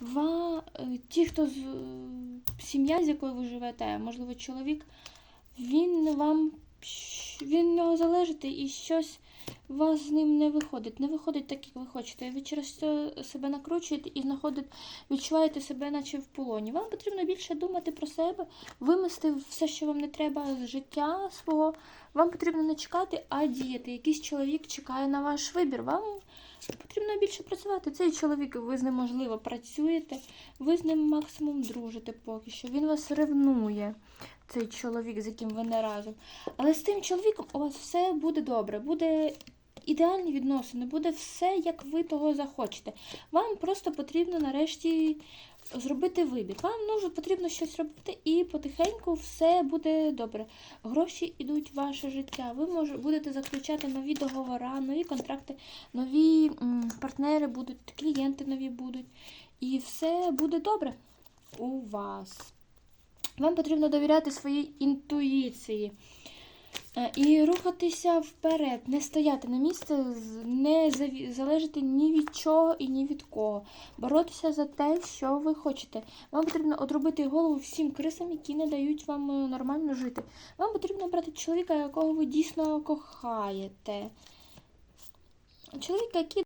Ва, е, ті, хто з е, сім'я, з якою ви живете, можливо, чоловік, він вам він нього залежить і щось вас з ним не виходить. Не виходить так, як ви хочете. Ви через це себе накручуєте і знаходите, відчуваєте себе, наче в полоні. Вам потрібно більше думати про себе, вимести все, що вам не треба з життя свого. Вам потрібно не чекати, а діяти. Якийсь чоловік чекає на ваш вибір. Вам потрібно більше працювати. Цей чоловік, ви з ним, можливо, працюєте, ви з ним максимум дружите поки що. Він вас ревнує, цей чоловік, з яким ви не разом. Але з тим чоловіком у вас все буде добре, буде ідеальні відносини, буде все, як ви того захочете. Вам просто потрібно нарешті зробити вибір. Вам нужно, потрібно щось робити, і потихеньку все буде добре. Гроші йдуть в ваше життя. Ви може, будете заключати нові договори, нові контракти, нові м, партнери будуть, клієнти нові будуть. І все буде добре у вас. Вам потрібно довіряти своїй інтуїції. Е, І рухатися вперед, не стояти на місці, не залежати ні від чого і ні від кого. Боротися за те, що ви хочете. Вам потрібно одробити голову всім крисам, які не дають вам е, нормально жити. Вам потрібно брати чоловіка, якого ви дійсно кохаєте. Чоловіка, який